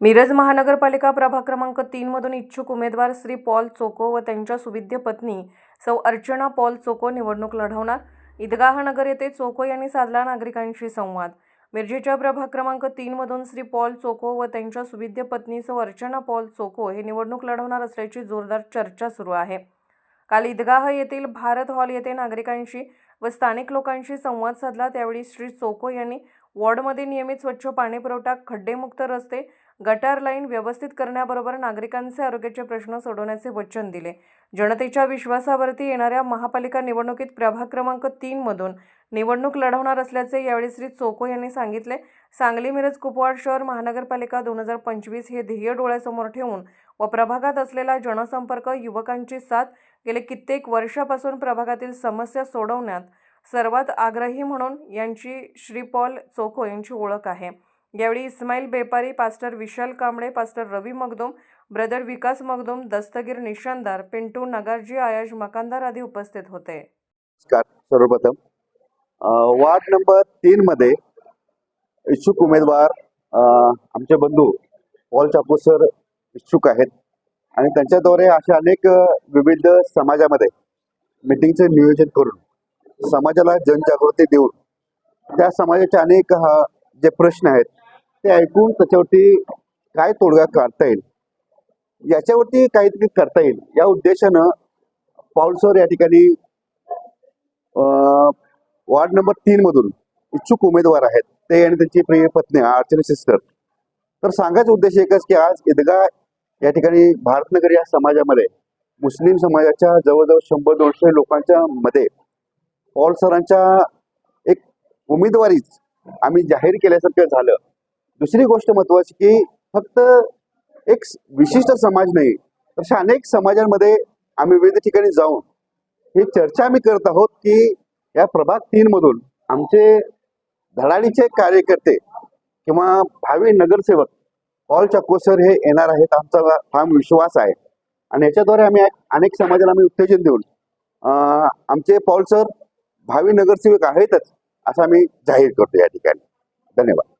मिरज महानगरपालिका प्रभाग क्रमांक तीन मधून इच्छुक उमेदवार श्री पॉल चोको व त्यांच्या सुविद्य पत्नी सौ अर्चना पॉल चोको निवडणूक लढवणार. ईदगाह नगर येथे चोको यांनी साधला नागरिकांशी संवाद. मिरजेच्या प्रभाग क्रमांक तीन मधून श्री पॉल चोको व त्यांच्या सुविद्य पत्नी सौ अर्चना पॉल चोको हे निवडणूक लढवणार असल्याची जोरदार चर्चा सुरू आहे. काल ईदगाह येथील भारत हॉल येथे नागरिकांशी व स्थानिक लोकांशी संवाद साधला. त्यावेळी श्री चोको यांनी वॉर्डमध्ये नियमित स्वच्छ पाणीपुरवठा खड्डेमुक्त रस्ते गटार लाईन व्यवस्थित करण्याबरोबर नागरिकांचे आरोग्याचे प्रश्न सोडवण्याचे वचन दिले. जनतेच्या विश्वासावरती येणाऱ्या महापालिका निवडणुकीत प्रभाग क्रमांक तीन मधून निवडणूक लढवणार असल्याचे यावेळी श्री चोको यांनी सांगितले. सांगली मिरज कुपवाड शहर महानगरपालिका दोन हजार पंचवीस हे ध्येय डोळ्यासमोर ठेवून व प्रभागात असलेला जनसंपर्क युवकांची साथ गेले कित्येक वर्षापासून प्रभागातील समस्या सोडवण्यात सर्वात आग्रही म्हणून यांची श्री पॉल चोको यांची ओळख आहे. यावेळी Ismail Bepari pastor Vishal Kamble pastor Ravi Magdum brother Vikas Magdum Dastagir Nishandar Pintu Nagarji Ayaz Makandar आदी उपस्थित होते. सर्वप्रथम वार्ड नंबर तीन मध्ये इच्छुक उमेदवार आमचे बंधू पॉल चाकू सर इच्छुक आहेत आणि त्यांच्याद्वारे अशा अनेक विविध समाजामध्ये मिटिंगचे नियोजन करून समाजाला जनजागृती देऊन त्या समाजाचे अनेक जे प्रश्न आहेत ते ऐकून त्याच्यावरती काय तोडगा काढता येईल? याच्यावरती काहीतरी करता येईल. या उद्देशानं पाऊल सर या ठिकाणी अं, वार्ड नंबर तीन मधून इच्छुक उमेदवार आहेत. ते आणि त्यांची प्रिय पत्नी अर्चना सिस्टर. तर सांगायचा उद्देश एकच की आज ईदगा या ठिकाणी भारतनगर या समाजामध्ये मुस्लिम समाजाच्या जवळजवळ शंभर दोनशे लोकांच्या मध्ये पॉल सरांच्या एक उमेदवारीच आम्ही जाहीर केल्यासारखं झालं. दुसरी गोष्ट महत्वाची की फक्त एक विशिष्ट समाज नाही तर अशा अनेक समाजांमध्ये आम्ही विविध ठिकाणी जाऊन ही चर्चा आम्ही करत आहोत की या प्रभाग तीन मधून आमचे धडाडीचे कार्यकर्ते किंवा भावी नगरसेवक पॉल चाकोसर सर हे येणार आहेत. आमचा ठाम विश्वास आहे. आणि याच्याद्वारे आम्ही अनेक समाजाला आम्ही उत्तेजन देऊन आमचे पॉल सर भावी नगरसेवक आहेतच असं आम्ही जाहीर करतो या ठिकाणी. धन्यवाद.